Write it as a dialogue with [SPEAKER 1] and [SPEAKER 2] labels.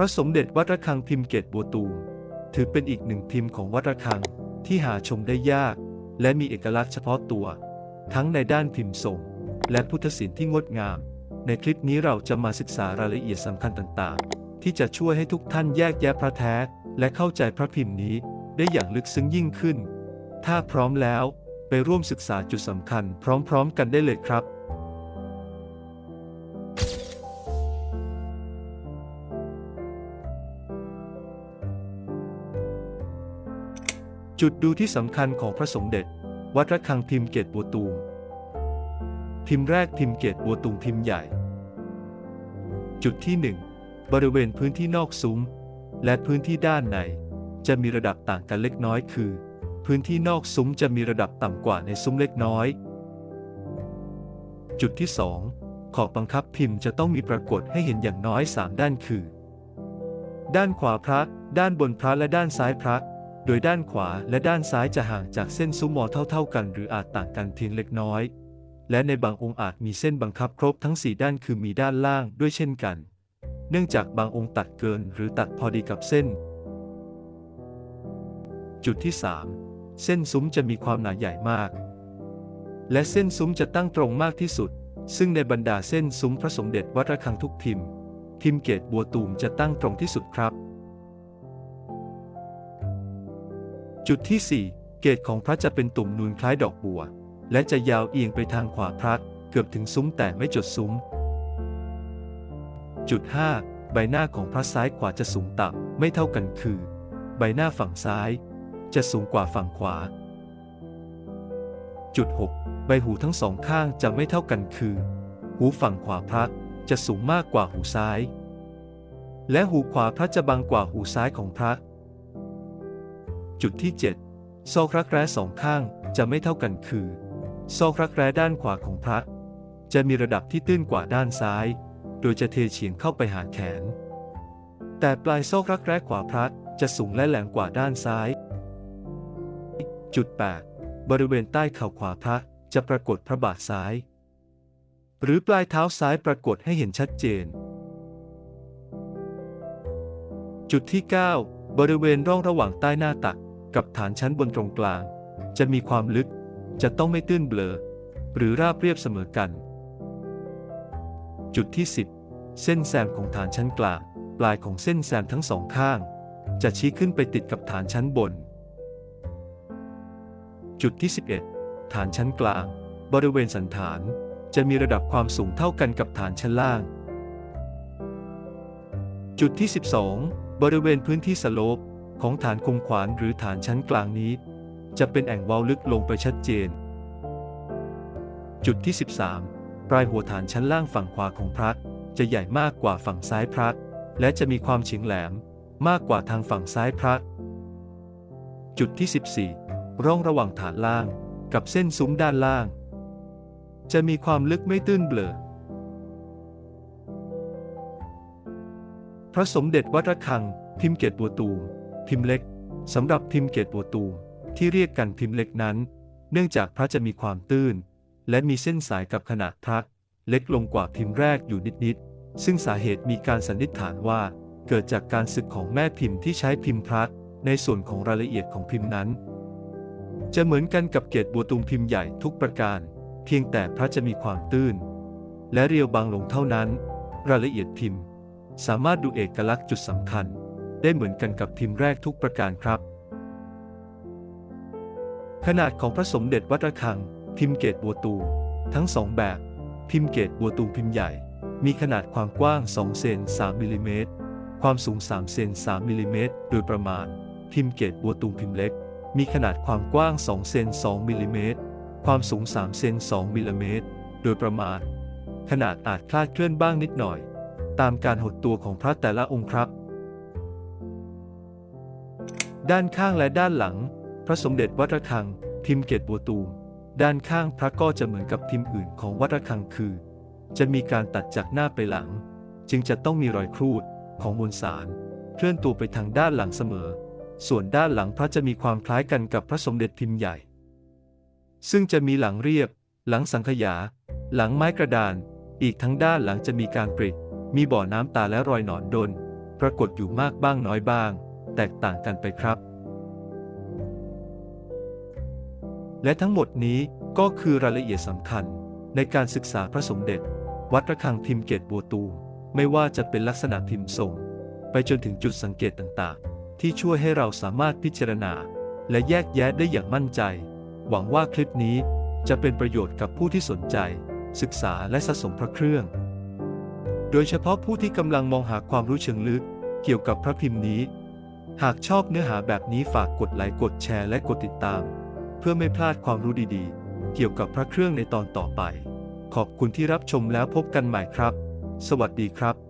[SPEAKER 1] ระสมเด็จวัดระฆังพิมพ์เกตบัวตูมถือเป็นอีกหนึ่งพิมพ์ของวัดระฆังที่หาชมได้ยาก และมีเอกลักษณ์เฉพาะตัว ทั้งในด้านพิมพ์ทรง และพุทธศิลป์ที่งดงาม ในคลิปนี้เราจะมาศึกษารายละเอียดสำคัญต่างๆ ที่จะช่วยให้ทุกท่านแยกแยะพระแท้ และเข้าใจพระพิมพ์นี้ได้อย่างลึกซึ้งยิ่งขึ้น ถ้าพร้อมแล้วไปร่วมศึกษาจุดสำคัญ พร้อม ๆ กันได้เลยครับ จุดดูที่สำคัญของพระสมเด็จ วัดระฆังพิมพ์เกตบัวตูมพิมพ์แรกพิมพ์เกตบัวตูมพิมพ์ใหญ่ จุดที่ 1 บริเวณพื้นที่นอกซุ้ม และพื้นที่ด้านใน จะมีระดับต่างกันเล็กน้อยคือ พื้นที่นอกซุ้มจะมีระดับต่ำกว่าในซุ้มเล็กน้อย จุดที่ 2 ขอบบังคับพิมพ์จะต้องมีปรากฏให้เห็นอย่างน้อย 3 ด้านคือ ด้านขวาพระ ด้านบนพระและด้านซ้ายพระ โดยด้านขวาและด้านซ้ายจะห่างจากเส้นซุ้มมอเท่า ๆ กัน หรืออาจต่างกันเพียงเล็กน้อย และในบางองค์อาจมีเส้นบังคับครบทั้ง 4 ด้านคือมีด้านล่างด้วยเช่นกัน เนื่องจากบางองค์ตัดเกินหรือตัดพอดีกับเส้น จุดที่ 3 เส้นซุ้มจะมีความหนาใหญ่มาก และเส้นซุ้มจะตั้งตรงมากที่สุด ซึ่งในบรรดาเส้นซุ้มพระสมเด็จวัดระฆังทุกพิมพ์ พิมพ์เกตบัวตูมจะตั้งตรงที่สุดครับ จุดที่ 4 เกตของพระจะเป็นตุ่มนูนคล้ายดอกบัว และจะยาวเอียงไปทางขวาพระเกือบถึงซุ้มแต่ไม่จดซุ้ม จุด 5 ใบหน้าของพระซ้ายขวาจะสูงต่ำไม่เท่ากันคือ ใบหน้าฝั่งซ้าย จะสูงกว่าฝั่งขวา จุด 6 ใบหูทั้งสองข้างจะไม่เท่ากันคือ หูฝั่งขวาพระจะสูงมากกว่าหูซ้าย และหูขวาพระจะบางกว่าหูซ้ายของพระ จุดที่ 7 ซอกรักแร้สองข้างจะไม่เท่ากันคือ ซอกรักแร้ด้านขวาของพระ จะมีระดับที่ตื้นกว่าด้านซ้าย โดยจะเทเฉียงเข้าไปหาแขน แต่ปลายซอกรักแร้ขวาพระจะสูงและแหลมกว่าด้านซ้าย จุด 8 บริเวณใต้เข่าขวาพระจะปรากฏพระบาทซ้าย หรือปลายเท้าซ้ายปรากฏให้เห็นชัดเจน จุดที่ 9 บริเวณร่องระหว่างใต้หน้าตัก กับฐานชั้นบนตรงกลาง จะมีความลึก จะต้องไม่ตื้นเบลอ หรือราบเรียบเสมอกัน จุดที่ 10 เส้นแซมของฐานชั้นกลาง ปลายของเส้นแซมทั้งสองข้าง จะชี้ขึ้นไปติดกับฐานชั้นบน จุดที่ 11 ฐานชั้นกลาง บริเวณสันฐาน จะมีระดับความสูงเท่ากันกับฐานชั้นล่าง จุดที่ 12 บริเวณพื้นที่สโลป ของฐานคมขวานหรือฐานชั้นกลางนี้ จะเป็นแอ่งวาล์วลึกลงไปชัดเจน จุดที่ 13 ปลายหัวฐานชั้นล่างฝั่งขวาของพระจะใหญ่มากกว่าฝั่งซ้ายพระและจะมีความเฉียงแหลมมากกว่าทางฝั่งซ้ายพระจุดที่ 14 ร่องระหว่างฐานล่างกับเส้นซุ้มด้านล่าง จะมีความลึกไม่ตื้นเบลอพระสมเด็จวัดระฆังพิมพ์เกตบัวตูม พิมพ์เล็กสำหรับพิมพ์เกตบัวตูมที่เรียกกันพิมพ์เล็กนั้น เนื่องจากพระจะมีความตื้น และมีเส้นสายกับขนาดพระเล็กลงกว่าพิมพ์แรกอยู่นิดๆซึ่งสาเหตุมีการสันนิษฐานว่า เกิดจากการสึกของแม่พิมพ์ที่ใช้พิมพ์พระในส่วนของรายละเอียดของพิมพ์นั้น จะเหมือนกันกับเกตบัวตูมพิมพ์ใหญ่ทุกประการ เพียงแต่พระจะมีความตื้น และเรียวบางลงเท่านั้น รายละเอียดพิมพ์ สามารถดูเอกลักษณ์จุดสำคัญ ได้เหมือนกันกับพิมแรกทุกประการครับ ขนาดของพระสมเด็จวัดระฆัง พิมพ์เกตบัวตู ทั้งสองแบบ พิมพ์เกตบัวตูพิมพ์ใหญ่ มีขนาดความกว้าง 2 เซน 3มิลลิเมตร ความสูง 3 เซน 3มิลลิเมตร โดยประมาณ พิมพ์เกตบัวตูพิมพ์เล็ก มีขนาดความกว้าง 2 เซน 2มิลลิเมตร ความสูง 3 เซน 2มิลลิเมตร โดยประมาณ ขนาดอาจคลาดเคลื่อนบ้างนิดหน่อย ตามการหดตัวของพระแต่ละองค์ครับ ด้านข้างและด้านหลัง พระสมเด็จวัดระฆังพิมเกตบัวตูมด้านข้างพระก็จะเหมือนกับพิมอื่นของวัดระฆังคือ จะมีการตัดจากหน้าไปหลัง จึงจะต้องมีรอยครูดของมวลสาร เคลื่อนตัวไปทางด้านหลังเสมอ ส่วนด้านหลังพระจะมีความคล้ายกันกับพระสมเด็จพิมใหญ่ ซึ่งจะมีหลังเรียบ หลังสังขยา หลังไม้กระดาน อีกทั้งด้านหลังจะมีการปริดมีบ่อน้ำตาและรอยหนอนดน ปรากฏอยู่มากบ้างน้อยบ้าง ตกต่างกันไปครับ และทั้งหมดนี้ก็คือรายละเอียดสำคัญในการศึกษาพระสมเด็จ วัดระฆังพิมเกตบัวตูมไม่ว่าจะเป็นลักษณะพิมทรงไปจนถึงจุดสังเกตต่างๆ ที่ช่วยให้เราสามารถพิจารณา และแยกแยะได้อย่างมั่นใจ หวังว่าคลิปนี้จะเป็นประโยชน์กับผู้ที่สนใจ ศึกษาและสะสมพระเครื่อง โดยเฉพาะผู้ที่กำลังมองหาความรู้เชิงลึก เกี่ยวกับพระพิมพ์นี้ หากชอบเนื้อหาแบบนี้ฝากกดไลค์กดแชร์และกดติดตาม เพื่อไม่พลาดความรู้ดีๆ เกี่ยวกับพระเครื่องในตอนต่อไป ขอบคุณที่รับชมแล้วพบกันใหม่ครับ สวัสดีครับ